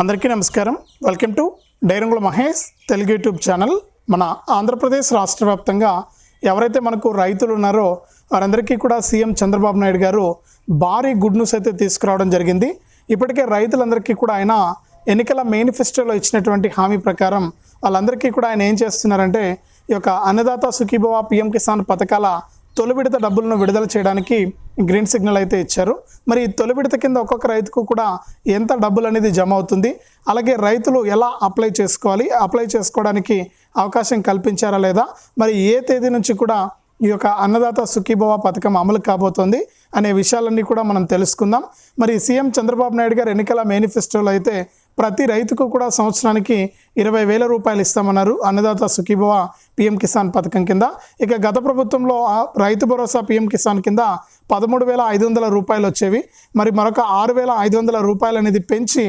అందరికీ నమస్కారం. Welcome to డైరంగుల మహేష్ తెలుగు యూట్యూబ్ ఛానల్. మన ఆంధ్రప్రదేశ్ రాష్ట్ర వ్యాప్తంగా ఎవరైతే మనకు రైతులు ఉన్నారో వారందరికీ కూడా సీఎం చంద్రబాబు నాయుడు గారు భారీ గుడ్ న్యూస్ అయితే తీసుకురావడం జరిగింది. ఇప్పటికే రైతులందరికీ కూడా ఆయన ఎన్నికల మేనిఫెస్టోలో ఇచ్చినటువంటి హామీ ప్రకారం వాళ్ళందరికీ కూడా ఆయన ఏం చేస్తున్నారంటే ఈ యొక్క అన్నదాత సుఖీభవ పిఎం కిసాన్ పథకాల తొలి విడత డబ్బులను విడుదల చేయడానికి గ్రీన్ సిగ్నల్ అయితే ఇచ్చారు. మరి తొలి విడత కింద ఒక్కొక్క రైతుకు కూడా ఎంత డబ్బులు అనేది జమ అవుతుంది? అలాగే రైతులు ఎలా అప్లై చేసుకోవాలి? అప్లై చేసుకోవడానికి అవకాశం కల్పించారా లేదా? మరి ఏ తేదీ నుంచి కూడా ఈ యొక్క అన్నదాత సుఖీభవ పథకం అమలు కాబోతోంది అనే విషయాలన్నీ కూడా మనం తెలుసుకుందాం. మరి సీఎం చంద్రబాబు నాయుడు గారు ఎన్నికల మేనిఫెస్టోలో అయితే ప్రతి రైతుకు కూడా సంవత్సరానికి ఇరవై వేల రూపాయలు ఇస్తామన్నారు అన్నదాత సుఖీభవ పిఎం కిసాన్ పథకం కింద. ఇక గత ప్రభుత్వంలో రైతు భరోసా పిఎం కిసాన్ కింద పదమూడు వేల ఐదు వందల రూపాయలు వచ్చేవి. మరి మరొక ఆరు వేల ఐదు వందల రూపాయలు అనేది పెంచి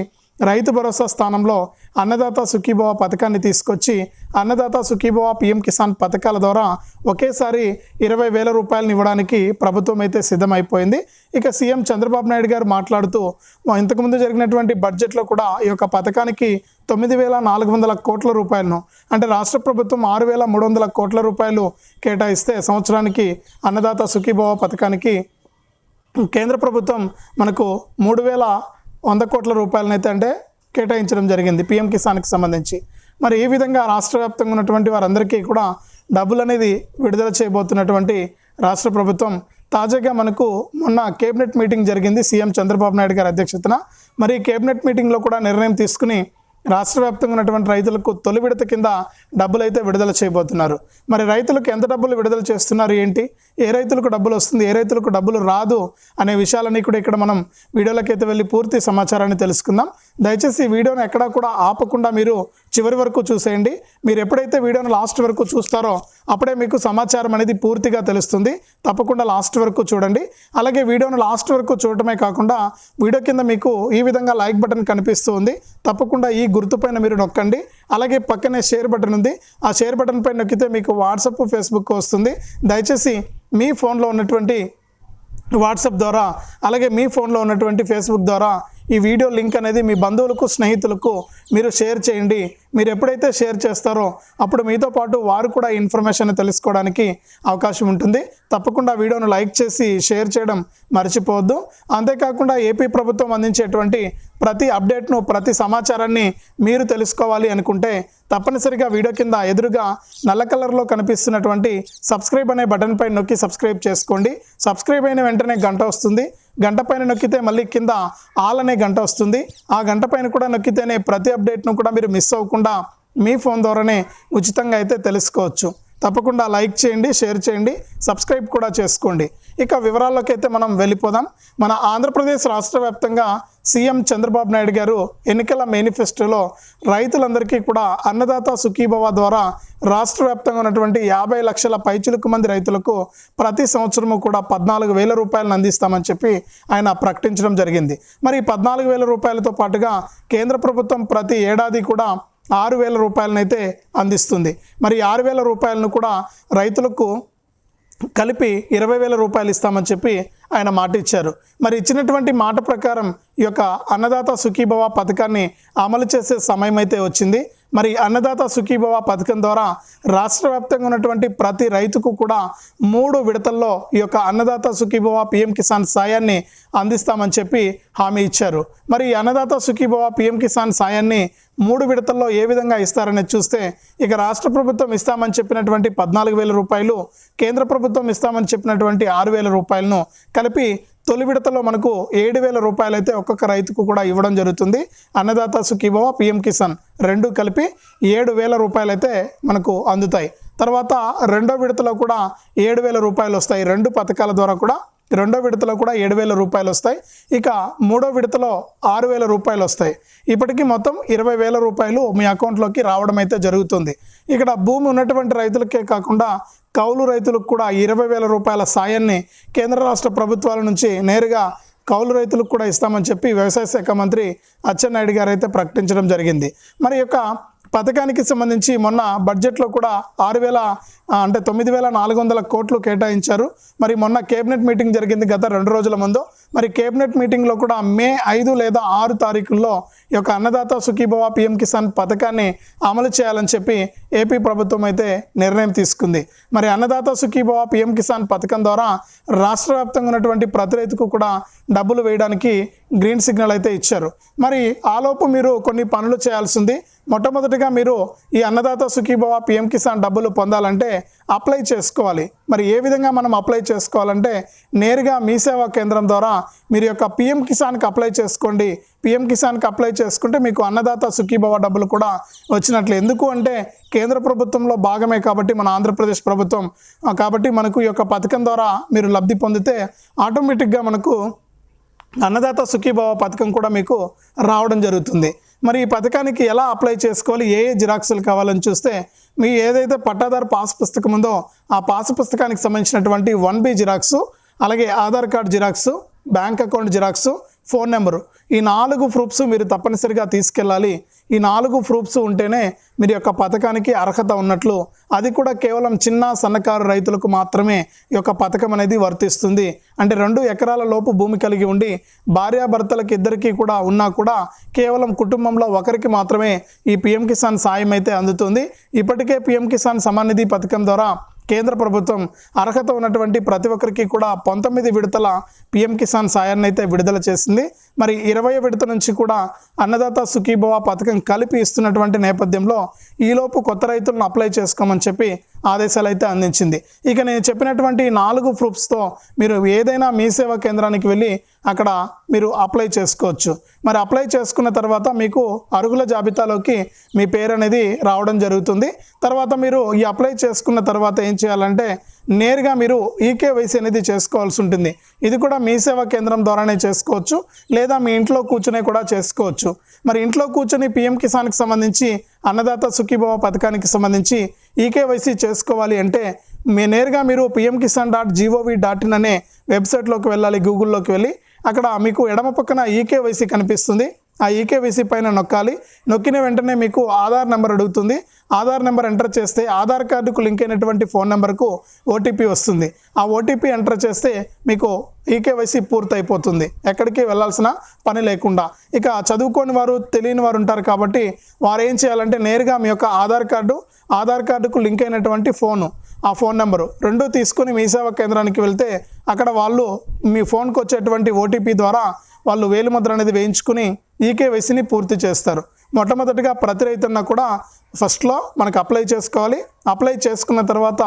రైతు భరోసా స్థానంలో అన్నదాత సుఖీభవ పథకాన్ని తీసుకొచ్చి అన్నదాత సుఖీభవ పిఎం కిసాన్ పథకాల ద్వారా ఒకేసారి ఇరవై వేల రూపాయలను ఇవ్వడానికి ప్రభుత్వం అయితే సిద్ధమైపోయింది. ఇక సీఎం చంద్రబాబు నాయుడు గారు మాట్లాడుతూ ఇంతకుముందు జరిగినటువంటి బడ్జెట్లో కూడా ఈ యొక్క పథకానికి తొమ్మిది వేల నాలుగు వందల కోట్ల రూపాయలను అంటే రాష్ట్ర ప్రభుత్వం ఆరు వేల మూడు వందల కోట్ల రూపాయలు కేటాయిస్తే సంవత్సరానికి అన్నదాత సుఖీభవ పథకానికి కేంద్ర ప్రభుత్వం మనకు మూడు వేల వంద కోట్ల రూపాయలనైతే అంటే కేటాయించడం జరిగింది పిఎం కిసాన్కి సంబంధించి. మరి ఈ విధంగా రాష్ట్ర వ్యాప్తంగా ఉన్నటువంటి వారందరికీ కూడా డబ్బులు అనేది విడుదల చేయబోతున్నటువంటి రాష్ట్ర ప్రభుత్వం తాజాగా మనకు మొన్న కేబినెట్ మీటింగ్ జరిగింది సీఎం చంద్రబాబు నాయుడు గారి అధ్యక్షతన. మరి కేబినెట్ మీటింగ్లో కూడా నిర్ణయం తీసుకుని రాష్ట్ర వ్యాప్తంగా ఉన్నటువంటి రైతులకు తొలి విడత కింద డబ్బులు అయితే విడుదల చేయబోతున్నారు. మరి రైతులకు ఎంత డబ్బులు విడుదల చేస్తున్నారు ఏంటి? ఏ రైతులకు డబ్బులు వస్తుంది? ఏ రైతులకు డబ్బులు రాదు? అనే విషయాలన్నీ కూడా ఇక్కడ మనం వీడియోలకైతే వెళ్ళి పూర్తి సమాచారాన్ని తెలుసుకుందాం. దయచేసి ఈ వీడియోను ఎక్కడా కూడా ఆపకుండా మీరు చివరి వరకు చూసేయండి. మీరు ఎప్పుడైతే వీడియోను లాస్ట్ వరకు చూస్తారో అప్పుడే మీకు సమాచారం అనేది పూర్తిగా తెలుస్తుంది. తప్పకుండా లాస్ట్ వరకు చూడండి. అలాగే వీడియోను లాస్ట్ వరకు చూడటమే కాకుండా వీడియో కింద మీకు ఈ విధంగా లైక్ బటన్ కనిపిస్తూ ఉంది తప్పకుండా ఈ గుర్తుపైన మీరు నొక్కండి. అలాగే పక్కనే షేర్ బటన్ ఉంది. ఆ షేర్ బటన్ పైన నొక్కితే మీకు వాట్సాప్ ఫేస్బుక్ వస్తుంది. దయచేసి మీ ఫోన్లో ఉన్నటువంటి వాట్సాప్ ద్వారా అలాగే మీ ఫోన్లో ఉన్నటువంటి ఫేస్బుక్ ద్వారా ఈ వీడియో లింక్ అనేది మీ బంధువులకు స్నేహితులకు మీరు షేర్ చేయండి. మీరు ఎప్పుడైతే షేర్ చేస్తారో అప్పుడు మీతో పాటు వారు కూడా ఇన్ఫర్మేషన్ తెలుసుకోవడానికి అవకాశం ఉంటుంది. తప్పకుండా వీడియోను లైక్ చేసి షేర్ చేయడం మర్చిపోవద్దు. అంతేకాకుండా ఏపీ ప్రభుత్వం అందించేటువంటి ప్రతి అప్డేట్ను ప్రతి సమాచారాన్ని మీరు తెలుసుకోవాలి అనుకుంటే తప్పనిసరిగా వీడియో కింద ఎదురుగా నల్ల కలర్లో కనిపిస్తున్నటువంటి సబ్స్క్రైబ్ అనే బటన్ పై నొక్కి సబ్స్క్రైబ్ చేసుకోండి. సబ్స్క్రైబ్ అయిన వెంటనే గంట వస్తుంది. గంట పైన నొక్కితే మళ్ళీ కింద ఆల్ అనే గంట వస్తుంది. ఆ గంట పైన కూడా నొక్కితేనే ప్రతి అప్డేట్ను కూడా మీరు మిస్ అవ్వకుండా మీ ఫోన్ ద్వారానే ఉచితంగా అయితే తెలుసుకోవచ్చు. తప్పకుండా లైక్ చేయండి షేర్ చేయండి సబ్స్క్రైబ్ కూడా చేసుకోండి. ఇక వివరాల్లోకి అయితే మనం వెళ్ళిపోదాం. మన ఆంధ్రప్రదేశ్ రాష్ట్ర వ్యాప్తంగా సీఎం చంద్రబాబు నాయుడు గారు ఎన్నికల మేనిఫెస్టోలో రైతులందరికీ కూడా అన్నదాత సుఖీభవ ద్వారా రాష్ట్ర వ్యాప్తంగా ఉన్నటువంటి యాభై లక్షల పైచులకు మంది రైతులకు ప్రతి సంవత్సరము కూడా పద్నాలుగు వేల రూపాయలను అందిస్తామని చెప్పి ఆయన ప్రకటించడం జరిగింది. మరి ఈ పద్నాలుగు వేల రూపాయలతో పాటుగా కేంద్ర ప్రభుత్వం ప్రతి ఏడాది కూడా ఆరు వేల రూపాయలనైతే అందిస్తుంది. మరి ఆరు వేల రూపాయలను కూడా రైతులకు కలిపి ఇరవై వేల రూపాయలు ఇస్తామని చెప్పి ఆయన మాట ఇచ్చారు. మరి ఇచ్చినటువంటి మాట ప్రకారం ఈ యొక్క అన్నదాత సుఖీభవ పథకాన్ని అమలు చేసే సమయం అయితే వచ్చింది. మరి అన్నదాత సుఖీభవ పథకం ద్వారా రాష్ట్ర వ్యాప్తంగా ఉన్నటువంటి ప్రతి రైతుకు కూడా మూడు విడతల్లో ఈ యొక్క అన్నదాత సుఖీభవ పిఎం కిసాన్ సాయాన్ని అందిస్తామని చెప్పి హామీ ఇచ్చారు. మరి ఈ అన్నదాత సుఖీభవ పిఎం కిసాన్ సాయాన్ని మూడు విడతల్లో ఏ విధంగా ఇస్తారనేది చూస్తే ఇక రాష్ట్ర ప్రభుత్వం ఇస్తామని చెప్పినటువంటి పద్నాలుగు వేల రూపాయలు కేంద్ర ప్రభుత్వం ఇస్తామని చెప్పినటువంటి ఆరు వేల రూపాయలను కలిపి తొలి విడతలో మనకు ఏడు వేల రూపాయలు అయితే ఒక్కొక్క రైతుకు కూడా ఇవ్వడం జరుగుతుంది. అన్నదాత సుఖీభవ పిఎం కిసాన్ రెండు కలిపి ఏడు వేల రూపాయలు అయితే మనకు అందుతాయి. తర్వాత రెండో విడతలో కూడా ఏడు వేల రూపాయలు వస్తాయి రెండు పథకాల ద్వారా కూడా రెండో విడతలో కూడా ఏడు వేల రూపాయలు వస్తాయి. ఇక మూడో విడతలో ఆరు వేల రూపాయలు వస్తాయి. ఇప్పటికీ మొత్తం ఇరవై వేల రూపాయలు మీ అకౌంట్లోకి రావడం అయితే జరుగుతుంది. ఇక్కడ భూమి ఉన్నటువంటి రైతులకే కాకుండా కౌలు రైతులకు కూడా ఇరవై వేల రూపాయల సాయాన్ని కేంద్ర రాష్ట్ర ప్రభుత్వాల నుంచి నేరుగా కౌలు రైతులకు కూడా ఇస్తామని చెప్పి వ్యవసాయ శాఖ మంత్రి అచ్చెన్నాయుడు గారు అయితే ప్రకటించడం జరిగింది. మరి యొక్క పథకానికి సంబంధించి మొన్న బడ్జెట్లో కూడా ఆరు వేల అంటే తొమ్మిది వేల నాలుగు వందల కోట్లు కేటాయించారు. మరి మొన్న కేబినెట్ మీటింగ్ జరిగింది గత రెండు రోజుల ముందు. మరి కేబినెట్ మీటింగ్లో కూడా మే ఐదు లేదా ఆరు తారీఖుల్లో ఈ యొక్క అన్నదాత సుఖీభవ పిఎం కిసాన్ పథకాన్ని అమలు చేయాలని చెప్పి ఏపీ ప్రభుత్వం అయితే నిర్ణయం తీసుకుంది. మరి అన్నదాత సుఖీభవ పిఎం కిసాన్ పథకం ద్వారా రాష్ట్ర వ్యాప్తంగా ఉన్నటువంటి ప్రతి రైతుకు కూడా డబ్బులు వేయడానికి గ్రీన్ సిగ్నల్ అయితే ఇచ్చారు. మరి ఆలోపు మీరు కొన్ని పనులు చేయాల్సింది మొట్టమొదటిగా మీరు ఈ అన్నదాత సుఖీభవ పిఎం కిసాన్ డబ్బులు పొందాలంటే అప్లై చేసుకోవాలి. మరి ఏ విధంగా మనం అప్లై చేసుకోవాలంటే నేరుగా మీ సేవా కేంద్రం ద్వారా మీరు యొక్క పిఎం కిసాన్కి అప్లై చేసుకోండి. పిఎం కిసాన్కి అప్లై చేసుకుంటే మీకు అన్నదాత సుఖీభవ డబ్బులు కూడా వచ్చినట్లు. ఎందుకు అంటే కేంద్ర ప్రభుత్వంలో భాగమే కాబట్టి మన ఆంధ్రప్రదేశ్ ప్రభుత్వం. కాబట్టి మనకు ఈ యొక్క పథకం ద్వారా మీరు లబ్ధి పొందితే ఆటోమేటిక్గా మనకు అన్నదాత సుఖీభవ పథకం కూడా మీకు రావడం జరుగుతుంది. మరి ఈ పథకానికి ఎలా అప్లై చేసుకోవాలి? ఏ ఏ జిరాక్సులు కావాలని చూస్తే మీ ఏదైతే పట్టాదారు పాస్ పుస్తకం ఉందో ఆ పాస్ పుస్తకానికి సంబంధించినటువంటి వన్ బి జిరాక్సు అలాగే Aadhaar card xerox bank account xerox phone number. ఈ నాలుగు ప్రూఫ్స్ మీరు తప్పనిసరిగా తీసుకెళ్ళాలి. ఈ నాలుగు ప్రూఫ్స్ ఉంటేనే మీరు యొక్క పథకానికి అర్హత ఉన్నట్లు. అది కూడా కేవలం చిన్న సన్నకారు రైతులకు మాత్రమే ఈ యొక్క పథకం అనేది వర్తిస్తుంది. అంటే రెండు ఎకరాల లోపు భూమి కలిగి ఉండి భార్యాభర్తలకు ఇద్దరికీ కూడా ఉన్నా కూడా కేవలం కుటుంబంలో ఒకరికి మాత్రమే ఈ పిఎం కిసాన్ సాయం అయితే అందుతుంది. ఇప్పటికే పిఎం కిసాన్ సమానిధి పథకం ద్వారా కేంద్ర ప్రభుత్వం అర్హత ఉన్నటువంటి ప్రతి ఒక్కరికి కూడా పంతొమ్మిది విడతల పిఎం కిసాన్ సాయాన్ని అయితే విడుదల చేసింది. మరి ఇరవై విడత నుంచి కూడా అన్నదాత సుఖీభవ పథకం కలిపి ఇస్తున్నటువంటి నేపథ్యంలో ఈలోపు కొత్త రైతులను అప్లై చేసుకోమని చెప్పి ఆదేశాలు అయితే అందించింది. ఇక నేను చెప్పినటువంటి నాలుగు ప్రూఫ్స్తో మీరు ఏదైనా మీ సేవా కేంద్రానికి వెళ్ళి అక్కడ మీరు అప్లై చేసుకోవచ్చు. మరి అప్లై చేసుకున్న తర్వాత మీకు అరుగుల జాబితాలోకి మీ పేరు అనేది రావడం జరుగుతుంది. తర్వాత మీరు ఈ అప్లై చేసుకున్న తర్వాత ఏం చేయాలంటే నేరుగా మీరు ఈకేవైసీ అనేది చేసుకోవాల్సి ఉంటుంది. ఇది కూడా మీ సేవా కేంద్రం ద్వారానే చేసుకోవచ్చు. లేదా మీ ఇంట్లో కూర్చునే కూడా చేసుకోవచ్చు. మరి ఇంట్లో కూర్చొని పిఎం కిసాన్కి సంబంధించి అన్నదాత సుఖీభవ పథకానికి సంబంధించి ఈకేవైసీ చేసుకోవాలి అంటే మీ నేరుగా మీరు PM Kisan dot GOV dot in అనే వెబ్సైట్లోకి వెళ్ళాలి గూగుల్లోకి వెళ్ళి. అక్కడ మీకు ఎడమ పక్కన ఈకేవైసీ కనిపిస్తుంది. ఆ ఈకేవీసీ పైన నొక్కాలి. నొక్కిన వెంటనే మీకు ఆధార్ నెంబర్ అడుగుతుంది. ఆధార్ నెంబర్ ఎంటర్ చేస్తే ఆధార్ కార్డుకు లింక్ అయినటువంటి ఫోన్ నెంబర్కు ఓటీపీ వస్తుంది. ఆ ఓటీపీ ఎంటర్ చేస్తే మీకు ఈకేవైసీ పూర్తయిపోతుంది. ఎక్కడికి వెళ్ళాల్సిన పని లేకుండా. ఇక చదువుకోని వారు తెలియని వారు ఉంటారు కాబట్టి వారు ఏం చేయాలంటే నేరుగా మీ యొక్క ఆధార్ కార్డు ఆధార్ కార్డుకు లింక్ అయినటువంటి ఫోను ఆ ఫోన్ నెంబరు రెండు తీసుకుని మీ సేవా కేంద్రానికి వెళ్తే అక్కడ వాళ్ళు మీ ఫోన్కి వచ్చేటువంటి ఓటీపీ ద్వారా వాళ్ళు వేలిముద్ర అనేది వేయించుకుని ఈకేవైసీని పూర్తి చేస్తారు. మొట్టమొదటిగా ప్రతి రైతున్న కూడా ఫస్ట్లో మనకు అప్లై చేసుకోవాలి. అప్లై చేసుకున్న తర్వాత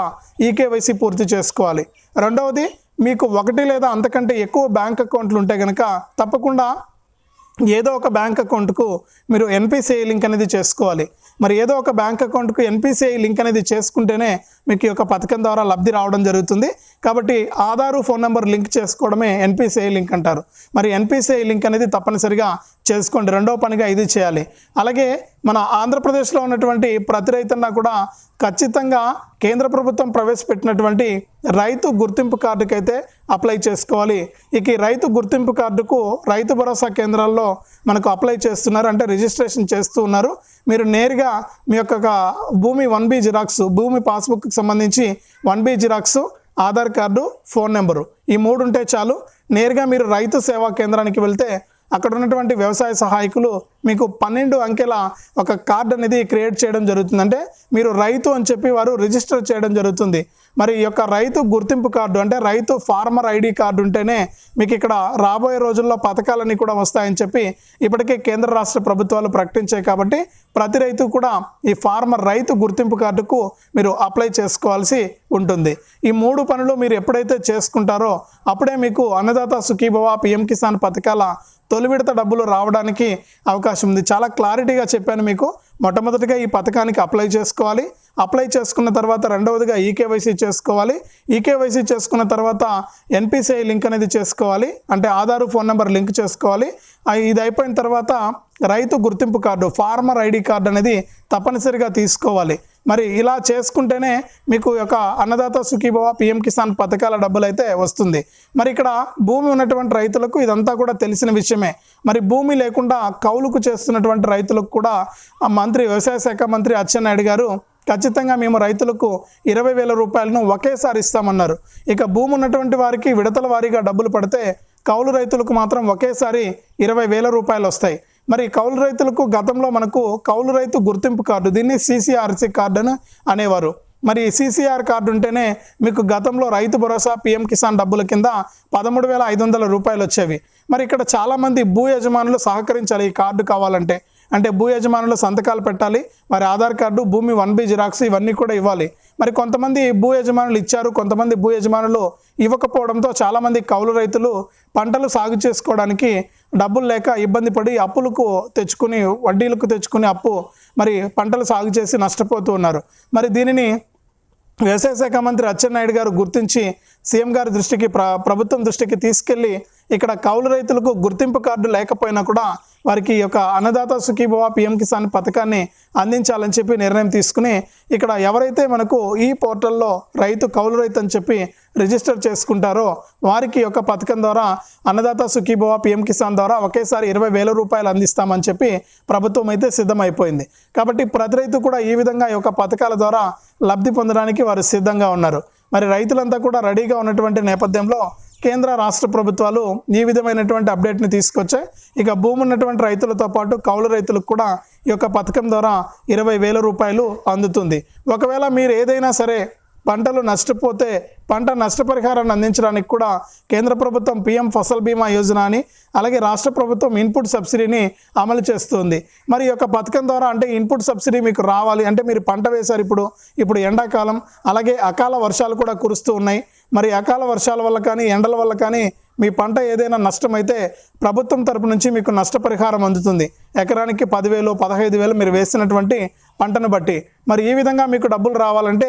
ఈకేవైసీ పూర్తి చేసుకోవాలి. రెండవది మీకు ఒకటి లేదా అంతకంటే ఎక్కువ బ్యాంక్ అకౌంట్లు ఉంటే కనుక తప్పకుండా ఏదో ఒక బ్యాంక్ అకౌంట్కు మీరు ఎన్పిసిఐ లింక్ అనేది చేసుకోవాలి. మరి ఏదో ఒక బ్యాంక్ అకౌంట్కు ఎన్పిసిఐ లింక్ అనేది చేసుకుంటేనే మీకు ఈ యొక్క పథకం ద్వారా లబ్ధి రావడం జరుగుతుంది. కాబట్టి ఆధారు ఫోన్ నెంబర్ లింక్ చేసుకోవడమే ఎన్పిసిఐ లింక్ అంటారు. మరి ఎన్పిసిఐ లింక్ అనేది తప్పనిసరిగా చేసుకోండి. రెండో పనిగా ఇది చేయాలి. అలాగే మన ఆంధ్రప్రదేశ్లో ఉన్నటువంటి ప్రతి రైతన్నా కూడా ఖచ్చితంగా కేంద్ర ప్రభుత్వం ప్రవేశపెట్టినటువంటి రైతు గుర్తింపు కార్డుకైతే అప్లై చేసుకోవాలి. ఇక ఈ రైతు గుర్తింపు కార్డుకు రైతు భరోసా కేంద్రాల్లో మనకు అప్లై చేస్తున్నారు. అంటే రిజిస్ట్రేషన్ చేస్తూ ఉన్నారు. మీరు నేరుగా మీ యొక్క భూమి వన్ బి జిరాక్స్ భూమి పాస్బుక్కి సంబంధించి one B xerox Aadhaar card phone number ఈ మూడు ఉంటే చాలు. నేరుగా మీరు రైతు సేవా కేంద్రానికి వెళ్తే అక్కడ ఉన్నటువంటి వ్యవసాయ సహాయకులు మీకు పన్నెండు అంకెల ఒక కార్డు అనేది క్రియేట్ చేయడం జరుగుతుంది. అంటే మీరు రైతు అని చెప్పి వారు రిజిస్టర్ చేయడం జరుగుతుంది. మరి ఈ యొక్క రైతు గుర్తింపు కార్డు అంటే రైతు ఫార్మర్ ఐడి కార్డు ఉంటేనే మీకు ఇక్కడ రాబోయే రోజుల్లో పథకాలన్నీ కూడా వస్తాయని చెప్పి ఇప్పటికే కేంద్ర రాష్ట్ర ప్రభుత్వాలు ప్రకటించాయి కాబట్టి ప్రతి రైతు కూడా ఈ ఫార్మర్ రైతు గుర్తింపు కార్డుకు మీరు అప్లై చేసుకోవాల్సి ఉంటుంది. ఈ మూడు పనులు మీరు ఎప్పుడైతే చేసుకుంటారో అప్పుడే మీకు అన్నదాత సుఖీభవ పిఎం కిసాన్ పథకాల తొలి విడత డబ్బులు రావడానికి అవకాశం ఉంది. చాలా క్లారిటీగా చెప్పాను మీకు. మొట్టమొదటిగా ఈ పథకానికి అప్లై చేసుకోవాలి. అప్లై చేసుకున్న తర్వాత రెండవదిగా ఈకేవైసీ చేసుకోవాలి. ఈకేవైసీ చేసుకున్న తర్వాత ఎన్పిసిఐ లింక్ అనేది చేసుకోవాలి. అంటే ఆధార్ ఫోన్ నెంబర్ లింక్ చేసుకోవాలి. ఇది అయిపోయిన తర్వాత రైతు గుర్తింపు కార్డు ఫార్మర్ ఐడి కార్డు అనేది తప్పనిసరిగా తీసుకోవాలి. మరి ఇలా చేసుకుంటేనే మీకు యొక్క అన్నదాత సుఖీభవ పిఎం కిసాన్ పథకాల డబ్బులు అయితే వస్తుంది. మరి ఇక్కడ భూమి ఉన్నటువంటి రైతులకు ఇదంతా కూడా తెలిసిన విషయమే. మరి భూమి లేకుండా కౌలుకు చేస్తున్నటువంటి రైతులకు కూడా ఆ మంత్రి వ్యవసాయ శాఖ మంత్రి అచ్చెన్నాయుడు గారు ఖచ్చితంగా మేము రైతులకు ఇరవై వేల రూపాయలను ఒకేసారి ఇస్తామన్నారు. ఇక భూమి ఉన్నటువంటి వారికి విడతల వారీగా డబ్బులు పడితే కౌలు రైతులకు మాత్రం ఒకేసారి ఇరవై వేల రూపాయలు వస్తాయి. మరి కౌలు రైతులకు గతంలో మనకు కౌలు రైతు గుర్తింపు కార్డు దీన్ని సీసీఆర్సీ కార్డు అని అనేవారు. మరి సీసీఆర్ కార్డు ఉంటేనే మీకు గతంలో రైతు భరోసా పిఎం కిసాన్ డబ్బుల కింద పదమూడు వేల ఐదు వందల రూపాయలు వచ్చేవి. మరి ఇక్కడ చాలామంది భూ యజమానులు సహకరించాలి ఈ కార్డు కావాలంటే. అంటే భూ యజమానులు సంతకాలు పెట్టాలి మరి ఆధార్ కార్డు భూమి వన్ బి జిరాక్స్ ఇవన్నీ కూడా ఇవ్వాలి. మరి కొంతమంది భూ యజమానులు ఇచ్చారు కొంతమంది భూ యజమానులు ఇవ్వకపోవడంతో చాలామంది కౌలు రైతులు పంటలు సాగు చేసుకోవడానికి డబ్బులు లేక ఇబ్బంది పడి అప్పులకు తెచ్చుకుని వడ్డీలకు తెచ్చుకుని అప్పు మరి పంటలు సాగు చేసి నష్టపోతూ ఉన్నారు. మరి దీనిని వ్యవసాయ శాఖ మంత్రి అచ్చెన్నాయుడు గారు గుర్తించి సీఎం గారి దృష్టికి ప్ర ప్రభుత్వం దృష్టికి తీసుకెళ్ళి ఇక్కడ కౌలు రైతులకు గుర్తింపు కార్డు లేకపోయినా కూడా వారికి యొక్క అన్నదాత సుఖీభవ పిఎం కిసాన్ పథకాన్ని అందించాలని చెప్పి నిర్ణయం తీసుకుని ఇక్కడ ఎవరైతే మనకు ఈ పోర్టల్లో రైతు కౌలు రైతు అని చెప్పి రిజిస్టర్ చేసుకుంటారో వారికి యొక్క పథకం ద్వారా అన్నదాత సుఖీభవ పిఎం కిసాన్ ద్వారా ఒకేసారి ఇరవై వేల రూపాయలు అందిస్తామని చెప్పి ప్రభుత్వం అయితే సిద్ధమైపోయింది. కాబట్టి ప్రతి రైతు కూడా ఈ విధంగా ఈ యొక్క పథకాల ద్వారా లబ్ధి పొందడానికి వారు సిద్ధంగా ఉన్నారు. మరి రైతులంతా కూడా రెడీగా ఉన్నటువంటి నేపథ్యంలో కేంద్ర రాష్ట్ర ప్రభుత్వాలు ఈ విధమైనటువంటి అప్డేట్ని తీసుకొచ్చాయి. ఇక భూమి ఉన్నటువంటి రైతులతో పాటు కౌలు రైతులకు కూడా ఈ యొక్క పథకం ద్వారా ఇరవై వేల రూపాయలు అందుతుంది. ఒకవేళ మీరు ఏదైనా సరే పంటలు నష్టపోతే పంట నష్టపరిహారాన్ని అందించడానికి కూడా కేంద్ర ప్రభుత్వం పిఎం ఫసల్ బీమా యోజన అని అలాగే రాష్ట్ర ప్రభుత్వం ఇన్పుట్ సబ్సిడీని అమలు చేస్తుంది. మరి ఈ యొక్క పథకం ద్వారా అంటే ఇన్పుట్ సబ్సిడీ మీకు రావాలి అంటే మీరు పంట వేశారు ఇప్పుడు ఇప్పుడు ఎండాకాలం అలాగే అకాల వర్షాలు కూడా కురుస్తూ ఉన్నాయి. మరి అకాల వర్షాల వల్ల కానీ ఎండల వల్ల కానీ మీ పంట ఏదైనా నష్టమైతే ప్రభుత్వం తరపు నుంచి మీకు నష్టపరిహారం అందుతుంది. ఎకరానికి పదివేలు పదహైదు వేలు మీరు వేసినటువంటి పంటను బట్టి. మరి ఈ విధంగా మీకు డబ్బులు రావాలంటే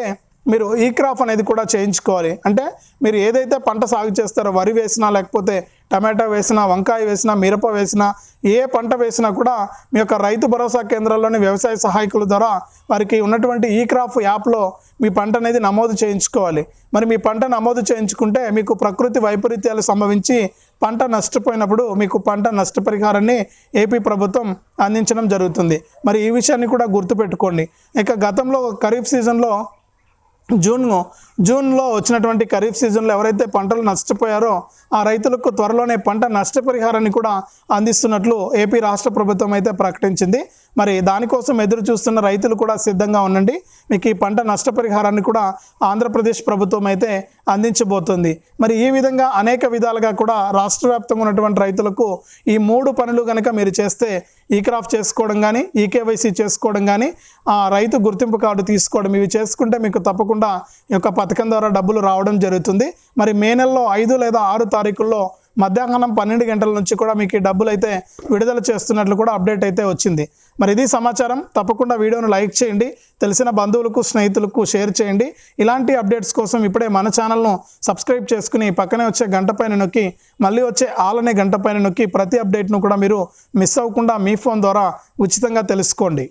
మీరు ఈ క్రాప్ అనేది కూడా చేయించుకోవాలి. అంటే మీరు ఏదైతే పంట సాగు చేస్తారో వరి వేసినా లేకపోతే టమాటా వేసినా వంకాయ వేసినా మిరప వేసినా ఏ పంట వేసినా కూడా మీ యొక్క రైతు భరోసా కేంద్రాల్లోని వ్యవసాయ సహాయకుల ద్వారా వారికి ఉన్నటువంటి ఈ క్రాప్ యాప్లో మీ పంట అనేది నమోదు చేయించుకోవాలి. మరి మీ పంట నమోదు చేయించుకుంటే మీకు ప్రకృతి వైపరీత్యాలు సంభవించి పంట నష్టపోయినప్పుడు మీకు పంట నష్టపరిహారాన్ని ఏపీ ప్రభుత్వం అందించడం జరుగుతుంది. మరి ఈ విషయాన్ని కూడా గుర్తుపెట్టుకోండి. ఇక గతంలో ఖరీఫ్ సీజన్లో yo జూన్లో వచ్చినటువంటి ఖరీఫ్ సీజన్లో ఎవరైతే పంటలు నష్టపోయారో ఆ రైతులకు త్వరలోనే పంట నష్టపరిహారాన్ని కూడా అందిస్తున్నట్లు ఏపీ రాష్ట్ర ప్రభుత్వం అయితే ప్రకటించింది. మరి దానికోసం ఎదురు చూస్తున్న రైతులు కూడా సిద్ధంగా ఉండండి. మీకు ఈ పంట నష్టపరిహారాన్ని కూడా ఆంధ్రప్రదేశ్ ప్రభుత్వం అయితే అందించబోతుంది. మరి ఈ విధంగా అనేక విధాలుగా కూడా రాష్ట్ర వ్యాప్తంగా ఉన్నటువంటి రైతులకు ఈ మూడు పనులు కనుక మీరు చేస్తే ఈ క్రాఫ్ట్ చేసుకోవడం కానీ ఈ కేవైసీ చేసుకోవడం కానీ ఆ రైతు గుర్తింపు కార్డు తీసుకోవడం ఇవి చేసుకుంటే మీకు తప్పకుండా ఈ యొక్క పథకం ద్వారా డబ్బులు రావడం జరుగుతుంది. మరి మే నెలలో ఐదు లేదా ఆరు తారీఖుల్లో మధ్యాహ్నం పన్నెండు గంటల నుంచి కూడా మీకు ఈ డబ్బులు అయితే విడుదల చేస్తున్నట్లు కూడా అప్డేట్ అయితే వచ్చింది. మరి ఇది సమాచారం. తప్పకుండా వీడియోను లైక్ చేయండి. తెలిసిన బంధువులకు స్నేహితులకు షేర్ చేయండి. ఇలాంటి అప్డేట్స్ కోసం ఇప్పుడే మన ఛానల్ను సబ్స్క్రైబ్ చేసుకుని పక్కనే వచ్చే గంట పైన నొక్కి మళ్ళీ వచ్చే ఆల్ అనే గంట పైన నొక్కి ప్రతి అప్డేట్ను కూడా మీరు మిస్ అవ్వకుండా మీ ఫోన్ ద్వారా ఉచితంగా తెలుసుకోండి.